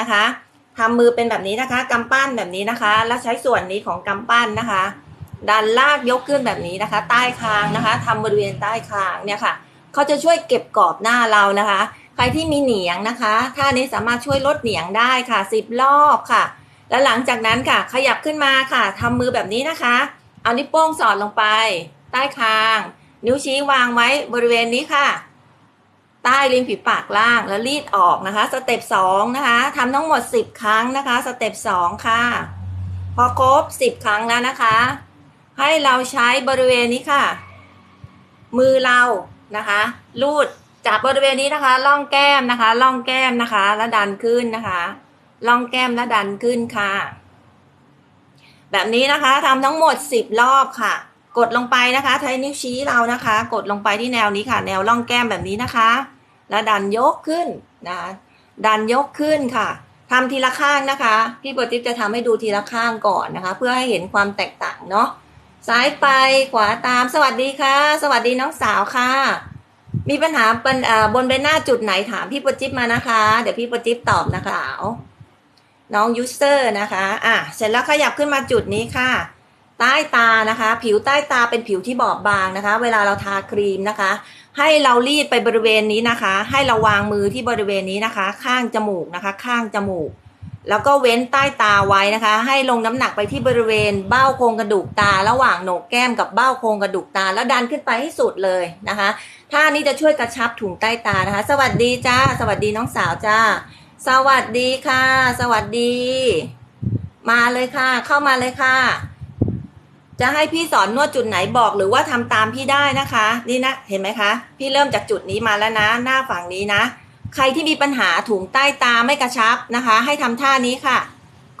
นะคะทำมือเป็นแบบนี้นะคะกำปั้นแบบนี้นะคะ แล้วใช้ส่วนนี้ของกำปั้นนะคะ ดันลากยกขึ้นแบบนี้นะคะ ใต้คางนะคะทำบริเวณใต้คางเนี่ยค่ะเขาจะช่วยเก็บกรอบหน้าเรานะคะ ใครที่มีเหนียงนะคะท่านี้สามารถช่วยลดเหนียงได้ค่ะสิบรอบค่ะ แล้วหลังจากนั้นค่ะ ขยับขึ้นมาค่ะทำมือแบบนี้นะคะ เอานิ้วโป้งสอดลงไป ใต้คาง นิ้วชี้วางไว้บริเวณนี้ค่ะ ใต้ริมฝีปากล่างแล้วรีดออกนะคะ สเต็ปสองนะคะทำทั้งหมดสิบครั้งนะคะ สเต็ปสองค่ะ พอครบสิบครั้งแล้วนะคะ ให้เราใช้บริเวณนี้ค่ะ มือเรานะคะลูดจับบริเวณนี้นะคะ ล่องแก้มนะคะ ล่องแก้มนะคะ แล้วดันขึ้นนะคะ ล่องแก้มแล้วดันขึ้นค่ะ แบบนี้นะคะทำทั้งหมดสิบรอบค่ะ กดลงไปนะคะใช้นิ้วชี้เรานะคะ กดลงไปที่แนวนี้ค่ะ แนวล่องแก้มแบบนี้นะคะ แล้วดันยกขึ้นนะดันยกขึ้นค่ะทำทีละข้างนะคะ พี่โปรติปจะทำให้ดูทีละข้างก่อนนะคะ เพื่อให้เห็นความแตกต่างเนาะซ้ายไปขวาตามสวัสดีค่ะ สวัสดีน้องสาวค่ะ มีปัญหาบนเอ่อบนใบหน้าจุดไหนถามพี่โปรจิปมานะคะ เดี๋ยวพี่โปรจิปตอบนะคะน้องยูเซอร์นะคะอะเสร็จแล้วขยับขึ้นมาจุดนี้ค่ะ ใต้ตานะคะ ผิวใต้ตาเป็นผิวที่บอบบางนะคะ เวลาเราทาครีมนะคะ ให้เรารีดไปบริเวณนี้นะคะ ให้เราวางมือที่บริเวณนี้นะคะ ข้างจมูกนะคะ ข้างจมูก แล้วก็เว้นใต้ตาไว้นะคะ ให้ลงน้ำหนักไปที่บริเวณเบ้าโครงกระดูกตา ระหว่างโหนกแก้มกับเบ้าโครงกระดูกตา แล้วดันขึ้นไปให้สุดเลยนะคะท่านี้จะช่วยกระชับถุงใต้ตานะคะ สวัสดีจ้า สวัสดีน้องสาวจ้า สวัสดีค่ะ สวัสดี มาเลยค่ะ เข้ามาเลยค่ะ จะให้พี่สอนนวดจุดไหนบอกหรือว่าทำตามพี่ได้นะคะ นี่นะเห็นไหมคะ พี่เริ่มจากจุดนี้มาแล้วนะ หน้าฝั่งนี้นะ ใครที่มีปัญหาถุงใต้ตาไม่กระชับนะคะ ให้ทำท่านี้ค่ะ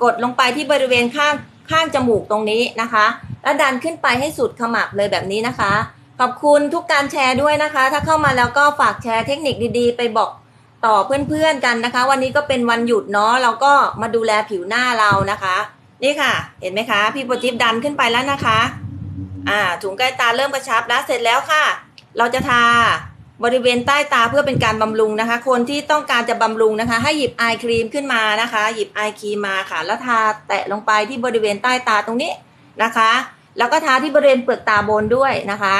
กดลงไปที่บริเวณข้างข้างจมูกตรงนี้นะคะ แล้วดันขึ้นไปให้สุดขมับเลยแบบนี้นะคะ ขอบคุณทุกการแชร์ด้วยนะคะ ถ้าเข้ามาแล้วก็ฝากแชร์เทคนิคดีๆ ไปบอกต่อเพื่อนๆกันนะคะ วันนี้ก็เป็นวันหยุดเนาะเราก็มาดูแลผิวหน้าเรานะคะ นี่ค่ะ เห็นไหมคะ พี่โปรจิปดันขึ้นไปแล้วนะคะ อ่าถุงใกล้ตาเริ่มกระชับแล้วเสร็จแล้วค่ะ เราจะทาบริเวณใต้ตาเพื่อเป็นการบำรุงนะคะ คนที่ต้องการจะบำรุงนะคะ ให้หยิบไอครีมขึ้นมานะคะ หยิบไอครีมมาค่ะ แล้วทาแตะลงไปที่บริเวณใต้ตาตรงนี้นะคะ แล้วก็ทาที่บริเวณเปลือกตาบนด้วยนะคะ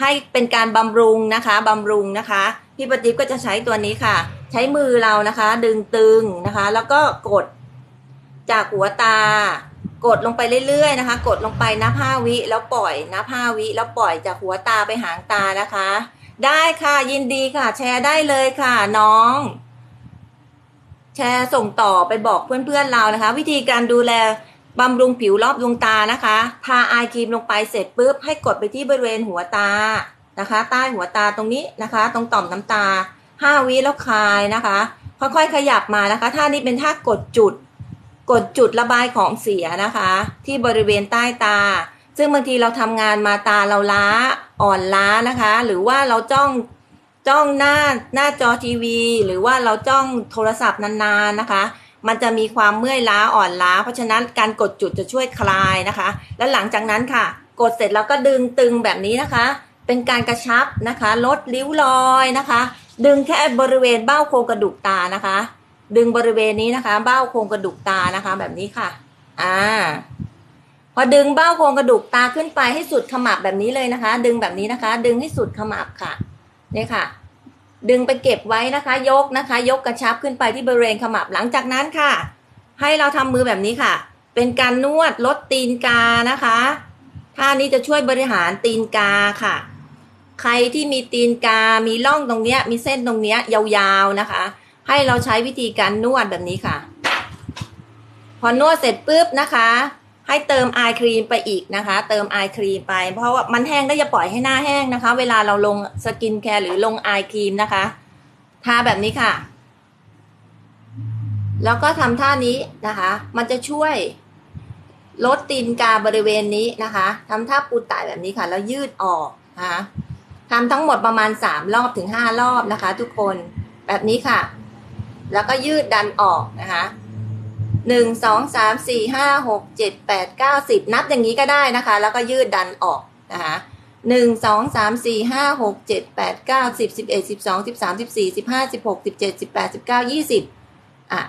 ให้เป็นการบำรุงนะคะบำรุงนะคะพี่ปฏิบก็จะใช้ตัวนี้ค่ะ ใช้มือเรานะคะ ดึงตึงนะคะ แล้วก็กด จากหัวตา กดลงไปเรื่อยๆนะคะ กดลงไปนับห้าวิแล้วปล่อยนับห้าวิแล้วปล่อยจากหัวตาไปหางตานะคะ ได้ค่ะยินดีค่ะ แชร์ได้เลยค่ะน้อง แชร์ส่งต่อไปบอกเพื่อนๆเรานะคะ วิธีการดูแลบำรุงผิวรอบดวงตานะคะ ทาอายครีมลงไปเสร็จปุ๊บให้กดไปที่บริเวณหัวตานะคะ ใต้หัวตาตรงนี้นะคะ ตรงต่อมน้ำตาห้าวิแล้วคลายนะคะ ค่อยๆขยับมานะคะท่านี้เป็นท่ากดจุด กดจุดระบายของเสียนะคะ ที่บริเวณใต้ตา ซึ่งบางทีเราทำงานมาตาเราล้าอ่อนล้านะคะ หรือว่าเราจ้องจ้องหน้าหน้าจอทีวี หรือว่าเราจ้องโทรศัพท์นานๆนะคะ มันจะมีความเมื่อยล้าอ่อนล้า เพราะฉะนั้นการกดจุดจะช่วยคลายนะคะ แล้วหลังจากนั้นค่ะ กดเสร็จแล้วก็ดึงตึงแบบนี้นะคะ เป็นการกระชับนะคะ ลดริ้วรอยนะคะ ดึงแค่บริเวณเบ้าโครงกระดูกตานะคะ ดึงบริเวณนี้นะคะ เบ้าโครงกระดูกตานะคะ แบบนี้ค่ะ อ่า พอดึงเบ้าโครงกระดูกตาขึ้นไปให้สุดขมับแบบนี้เลยนะคะ ดึงแบบนี้นะคะ ดึงให้สุดขมับค่ะนี่ค่ะ ดึงไปเก็บไว้นะคะ ยกนะคะ ยกกระชับขึ้นไปที่บริเวณขมับหลังจากนั้นค่ะ ให้เราทำมือแบบนี้ค่ะ เป็นการนวดลดตีนกานะคะท่านี้จะช่วยบริหารตีนกาค่ะ ใครที่มีตีนกา มีร่องตรงเนี้ย มีเส้นตรงเนี้ยยาวๆนะคะ ให้เราใช้วิธีการนวดแบบนี้ค่ะ พอนวดเสร็จปุ๊บนะคะ ให้เติมไอครีมไปอีกนะคะ เติมไอครีมไป เพราะว่ามันแห้งก็อย่าปล่อยให้หน้าแห้งนะคะ เวลาเราลงสกินแคร์หรือลงไอครีมนะคะทาแบบนี้ค่ะ แล้วก็ทำท่านี้นะคะ มันจะช่วยลดตีนกาบริเวณนี้นะคะทำท่าปูต่ายแบบนี้ค่ะ แล้วยืดออกนะคะทำทั้งหมดประมาณสามรอบถึงห้ารอบนะคะ ทุกคนแบบนี้ค่ะ แล้วก็ยืดดันออกนะคะหนึ่งสองสามสี่ห้าหกเจ็ดแปดเก้าสิบนับอย่างนี้ก็ได้นะคะ แล้วก็ยืดดันออกนะคะหนึ่งสองสามสี่ห้าหกเจ็ดแปดเก้าสิบสิบเอ็ดสิบสองสิบสามสิบสี่สิบห้าสิบหกสิบเจ็ดสิบแปดสิบเก้ายี่สิบอะ